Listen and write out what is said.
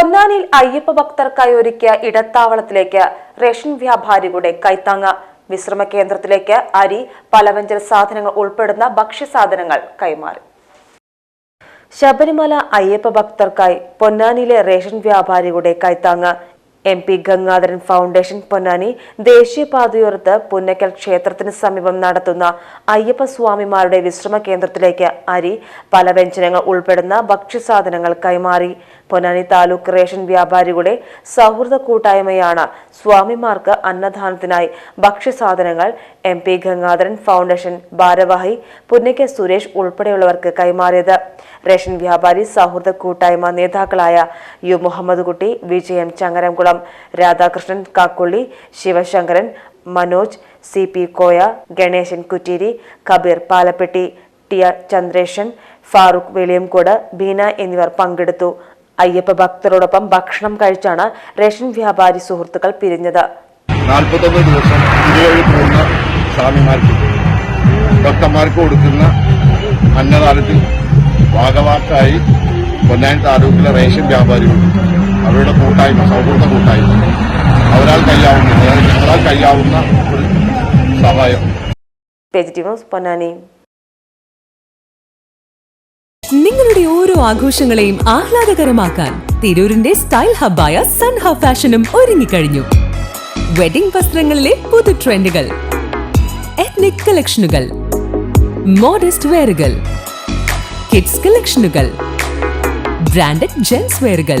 പൊന്നാനിയിൽ അയ്യപ്പ ഭക്തർക്കായി ഒരുക്കിയ ഇടത്താവളത്തിലേക്ക് റേഷൻ വ്യാപാരികളുടെ കൈത്താങ്ങ. വിശ്രമ കേന്ദ്രത്തിലേക്ക് അരി പലവ്യഞ്ജന സാധനങ്ങൾ ഉൾപ്പെടുന്ന ഭക്ഷ്യസാധനങ്ങൾ കൈമാറി. ശബരിമല അയ്യപ്പ ഭക്തർക്കായി പൊന്നാനിയിലെ റേഷൻ വ്യാപാരികളുടെ കൈത്താങ്ങ് M P Gangadharan foundation Ponnani ദേശീയപാതയോരത്ത് Punnakkal ക്ഷേത്രത്തിന് സമീപം നടത്തുന്ന അയ്യപ്പസ്വാമിമാരുടെ വിശ്രമ കേന്ദ്രത്തിലേക്ക് അരി പലവ്യഞ്ജനങ്ങൾ ഉൾപ്പെടുന്ന ഭക്ഷ്യസാധനങ്ങൾ കൈമാറി. പൊന്നാനി താലൂക്ക് റേഷൻ വ്യാപാരികളുടെ സൗഹൃദ കൂട്ടായ്മയാണ് സ്വാമിമാർക്ക് അന്നദാനത്തിനായി ഭക്ഷ്യസാധനങ്ങൾ എം പി ഗംഗാധരൻ ഫൗണ്ടേഷൻ ഭാരവാഹി പുന്നയ്ക്ക സുരേഷ് ഉൾപ്പെടെയുള്ളവർക്ക് കൈമാറിയത്. റേഷൻ വ്യാപാരി സൗഹൃദ കൂട്ടായ്മ നേതാക്കളായ U Muhammad Kutty Vijayan Changaramkulam Radhakrishnan Kakkully Sivasankaran Manoj C P Koya Ganesan Kutteeri Kabeer Palappetty T R Chandreshan Farooq Veliyancode Beena എന്നിവർ പങ്കെടുത്തു. അയ്യപ്പ ഭക്തരോടൊപ്പം ഭക്ഷണം കഴിച്ചാണ് റേഷൻ വ്യാപാരി സുഹൃത്തുക്കൾ പിരിഞ്ഞത്. സ്വാമിമാർക്ക് ഭക്തന്മാർക്ക് കൊടുക്കുന്ന അന്നദാനത്തിൽ ഭാഗവാക്കായി പൊന്നാനി താലൂക്കിലെ റേഷൻ വ്യാപാരികളുണ്ട് അവരുടെ കൂട്ടായ്മ സൗഹൃദ കൂട്ടായ്മ. അവരാൽ കഴിയാവുന്ന അതായത് ഞങ്ങളാൽ കഴിയാവുന്ന ഒരു സഹായം. പൊന്നാനി നിങ്ങളുടെ ഓരോ ആഘോഷങ്ങളെയും ആഹ്ലാദകരമാക്കാൻ തിരൂരിന്റെ സ്റ്റൈൽ ഹബ്ബായ സൺ ഹബ് ഫാഷനും ഒരുങ്ങിക്കഴിഞ്ഞു. വെഡിംഗ് വസ്ത്രങ്ങളിലെ പുതു ട്രെൻഡുകൾ എത്നിക് കളക്ഷനുകൾ മോഡസ്റ്റ് വെയറുകൾ കിഡ്സ് കളക്ഷനുകൾ ബ്രാൻഡഡ് ജെൻസ് വെയറുകൾ